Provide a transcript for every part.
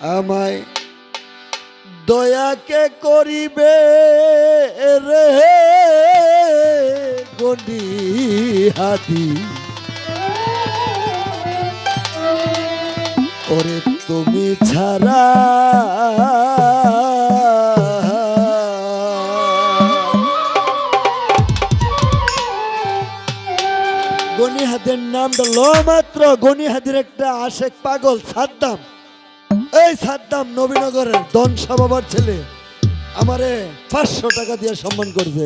আমায় দয়াকে করিবে রে গন্ডি হাতি। ওরে তুমি ছাড়া গনিহাদের নামটা ল মাত্র গনিহাদের একটা আশেক পাগল সাদ্দাম। এই সাদ্দাম নবীনগরের দনসা বাবার ছেলে, আমারে পাঁচশো টাকা দিয়ে সম্মান করছে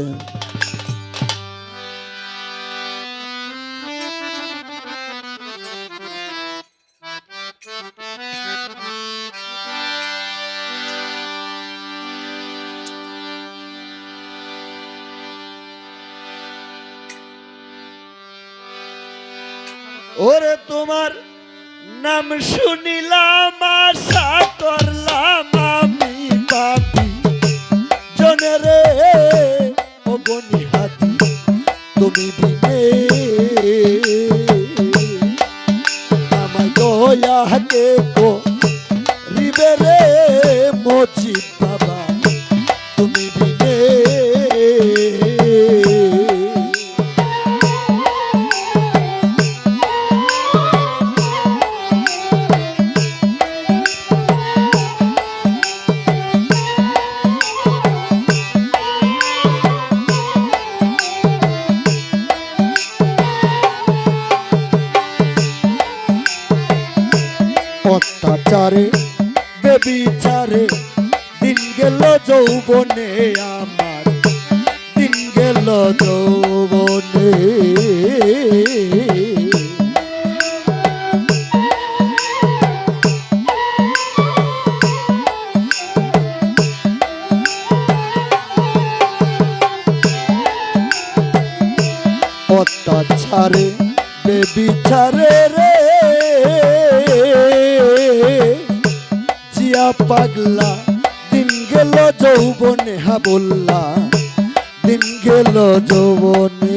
ওরে তোমার নাম শুনিলাম আশা করলাম অত্যাচারে বেবিচারে। দিন গেল যৌবনে আমার দিন গেল যৌবনে। অত্যাচারে বেবিচারে রে। জিয়া পাগলা দিন গেল যৌবনে হা বললা দিন গেল যৌবনে।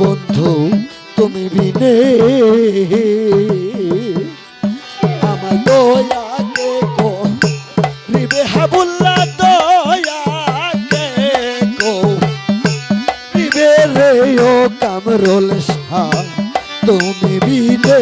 বন্ধু তুমি বিনে আমার দয়াকে কো, রিবে হাবুল্লা দয়াকে কো। রিবে রে ও তুমি বিনে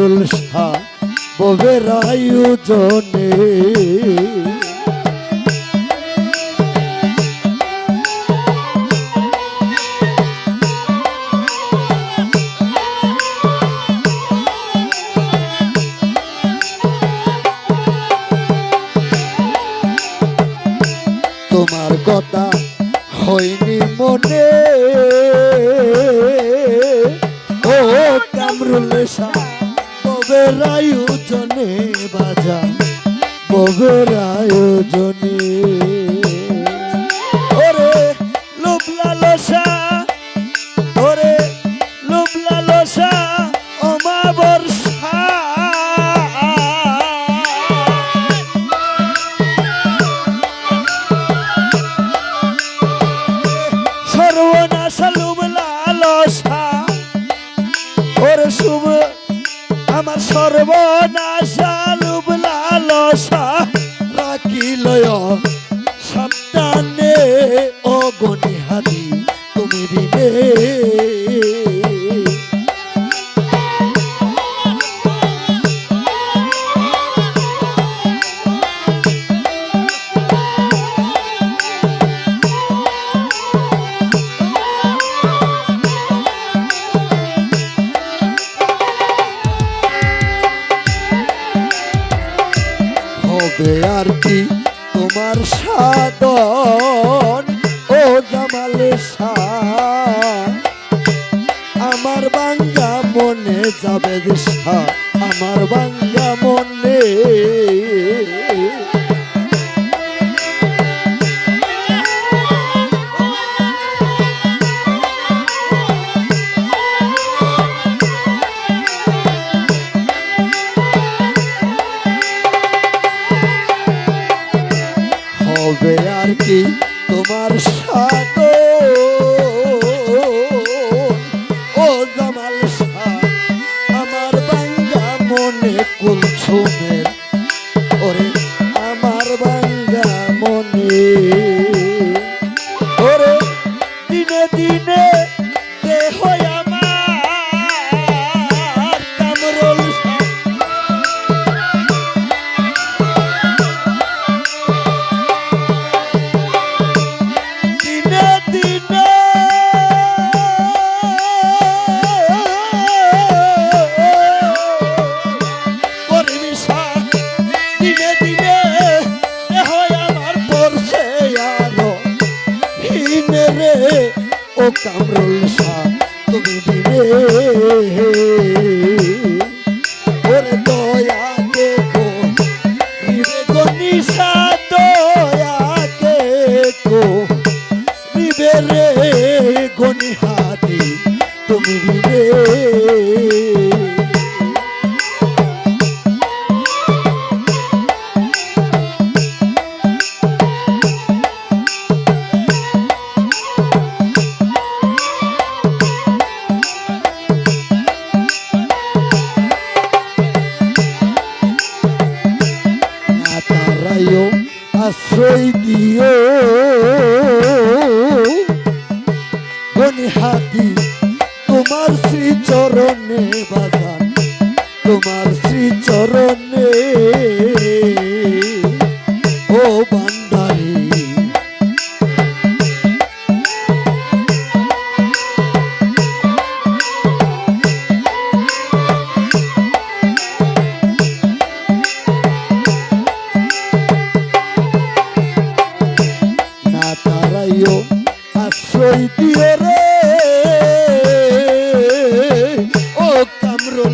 কামরুল শাহ ববের আয়োজনে তোমার কথা হয়নি মনে। ও কামরুল শাহ ববের জনে বাজা ববের আয়োজনে লালসা আমার বাংলা মনে হবে আর কি তোমার সাথে। o Camrul Shah. আশ্রয় দিও। হাতি তোমার শ্রী চরণে বাগান তোমার শ্রী চরণ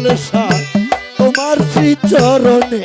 লালসা তোমার শ্রী চরণে